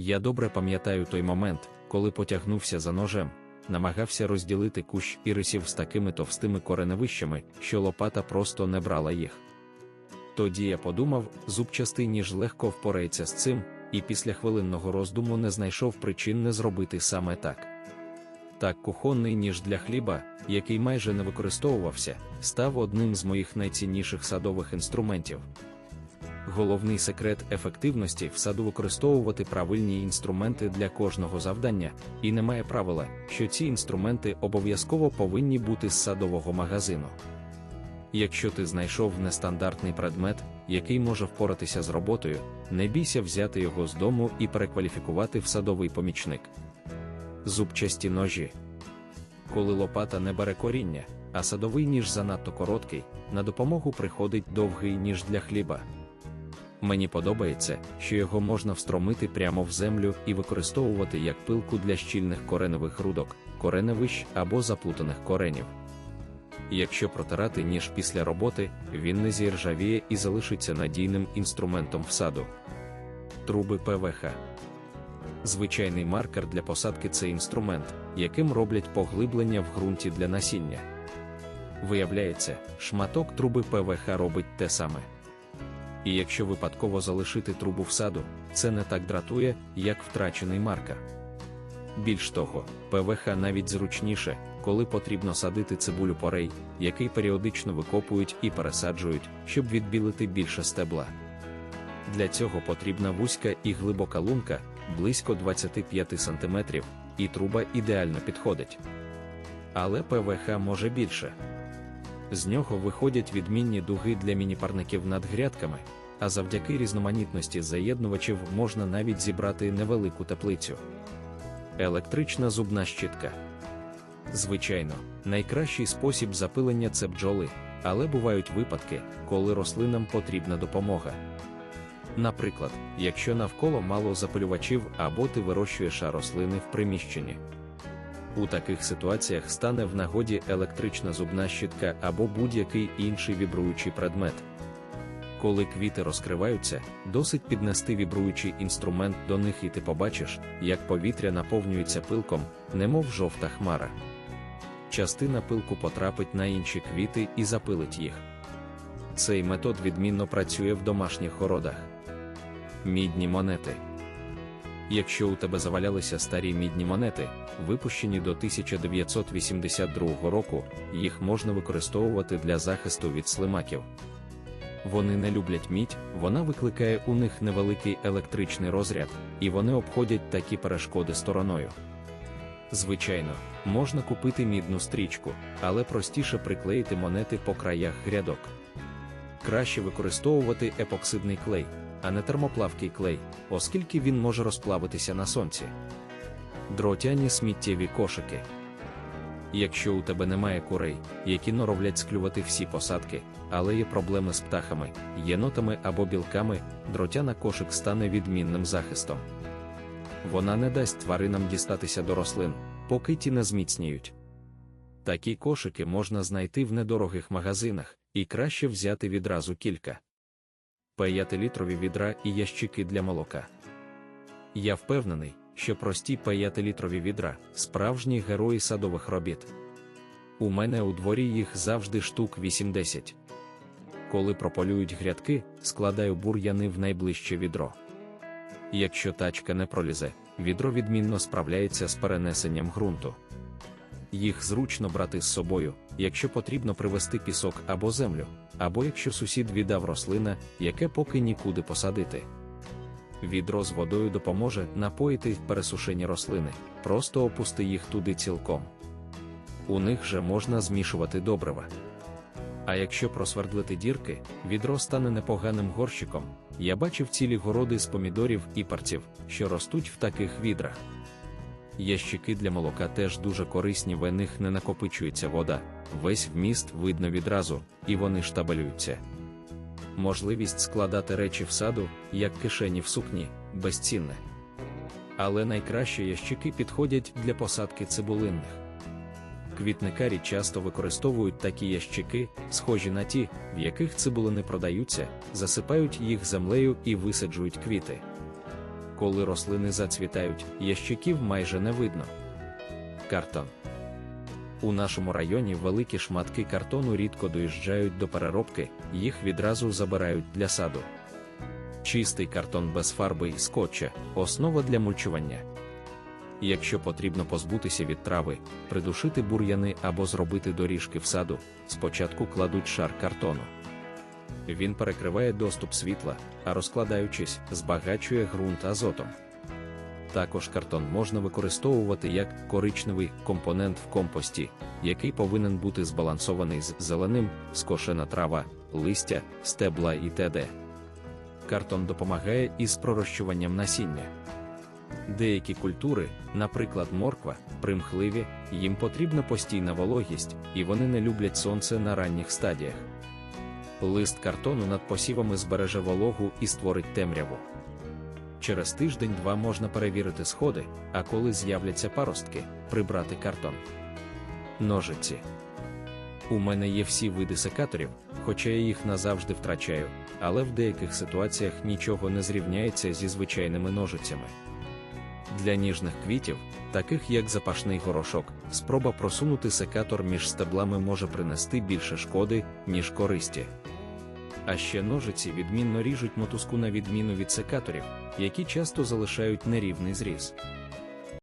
Я добре пам'ятаю той момент, коли потягнувся за ножем, намагався розділити кущ ірисів з такими товстими кореневищами, що лопата просто не брала їх. Тоді я подумав, зубчастий ніж легко впорається з цим, і після хвилинного роздуму не знайшов причин не зробити саме так. Так, кухонний ніж для хліба, який майже не використовувався, став одним з моїх найцінніших садових інструментів. Головний секрет ефективності в саду використовувати правильні інструменти для кожного завдання, і немає правила, що ці інструменти обов'язково повинні бути з садового магазину. Якщо ти знайшов нестандартний предмет, який може впоратися з роботою, не бійся взяти його з дому і перекваліфікувати в садовий помічник. Зубчасті ножі. Коли лопата не бере коріння, а садовий ніж занадто короткий, на допомогу приходить довгий ніж для хліба. Мені подобається, що його можна встромити прямо в землю і використовувати як пилку для щільних кореневих грудок, кореневищ або заплутаних коренів. Якщо протирати ніж після роботи, він не зіржавіє і залишиться надійним інструментом в саду. Труби ПВХ. Звичайний маркер для посадки це інструмент, яким роблять поглиблення в ґрунті для насіння. Виявляється, шматок труби ПВХ робить те саме. І якщо випадково залишити трубу в саду, це не так дратує, як втрачений маркер. Більш того, ПВХ навіть зручніше, коли потрібно садити цибулю порей, який періодично викопують і пересаджують, щоб відбілити більше стебла. Для цього потрібна вузька і глибока лунка, близько 25 см, і труба ідеально підходить. Але ПВХ може більше. З нього виходять відмінні дуги для мініпарників над грядками, а завдяки різноманітності заєднувачів можна навіть зібрати невелику теплицю. Електрична зубна щітка. Звичайно, найкращий спосіб запилення це бджоли, але бувають випадки, коли рослинам потрібна допомога. Наприклад, якщо навколо мало запилювачів або ти вирощуєш рослини в приміщенні. У таких ситуаціях стане в нагоді електрична зубна щітка або будь-який інший вібруючий предмет. Коли квіти розкриваються, досить піднести вібруючий інструмент до них і ти побачиш, як повітря наповнюється пилком, немов жовта хмара. Частина пилку потрапить на інші квіти і запилить їх. Цей метод відмінно працює в домашніх городах. Мідні монети. Якщо у тебе завалялися старі мідні монети, випущені до 1982 року, їх можна використовувати для захисту від слимаків. Вони не люблять мідь, вона викликає у них невеликий електричний розряд, і вони обходять такі перешкоди стороною. Звичайно, можна купити мідну стрічку, але простіше приклеїти монети по краях грядок. Краще використовувати епоксидний клей, а не термоплавкий клей, оскільки він може розплавитися на сонці. Дротяні сміттєві кошики. Якщо у тебе немає курей, які норовлять склювати всі посадки, але є проблеми з птахами, єнотами або білками, дротяна кошик стане відмінним захистом. Вона не дасть тваринам дістатися до рослин, поки ті не зміцніють. Такі кошики можна знайти в недорогих магазинах, і краще взяти відразу кілька. 5-літрові відра і ящики для молока. Я впевнений, що прості 5-літрові відра справжні герої садових робіт. У мене у дворі їх завжди штук 80. Коли прополюють грядки, складаю бур'яни в найближче відро. Якщо тачка не пролізе, відро відмінно справляється з перенесенням ґрунту. Їх зручно брати з собою, якщо потрібно привезти пісок або землю, або якщо сусід віддав рослина, яке поки нікуди посадити. Відро з водою допоможе напоїти пересушені рослини, просто опусти їх туди цілком. У них же можна змішувати добрива. А якщо просвердлити дірки, відро стане непоганим горщиком. Я бачив цілі городи з помідорів і парців, що ростуть в таких відрах. Ящики для молока теж дуже корисні, в них не накопичується вода, весь вміст видно відразу, і вони штабелюються. Можливість складати речі в саду, як кишені в сукні, безцінне. Але найкраще ящики підходять для посадки цибулинних. Квітникарі часто використовують такі ящики, схожі на ті, в яких цибулини продаються, засипають їх землею і висаджують квіти. Коли рослини зацвітають, ящиків майже не видно. Картон. У нашому районі великі шматки картону рідко доїжджають до переробки, їх відразу забирають для саду. Чистий картон без фарби і скотча основа для мульчування. Якщо потрібно позбутися від трави, придушити бур'яни або зробити доріжки в саду, спочатку кладуть шар картону. Він перекриває доступ світла, а розкладаючись, збагачує ґрунт азотом. Також картон можна використовувати як коричневий компонент в компості, який повинен бути збалансований з зеленим, скошена трава, листя, стебла і т.д. Картон допомагає із пророщуванням насіння. Деякі культури, наприклад, морква, примхливі, їм потрібна постійна вологість, і вони не люблять сонце на ранніх стадіях. Лист картону над посівами збереже вологу і створить темряву. Через тиждень-два можна перевірити сходи, а коли з'являться паростки, прибрати картон. Ножиці. У мене є всі види секаторів, хоча я їх назавжди втрачаю, але в деяких ситуаціях нічого не зрівняється зі звичайними ножицями. Для ніжних квітів, таких як запашний горошок, спроба просунути секатор між стеблами може принести більше шкоди, ніж користі. А ще ножиці відмінно ріжуть мотузку на відміну від секаторів, які часто залишають нерівний зріз.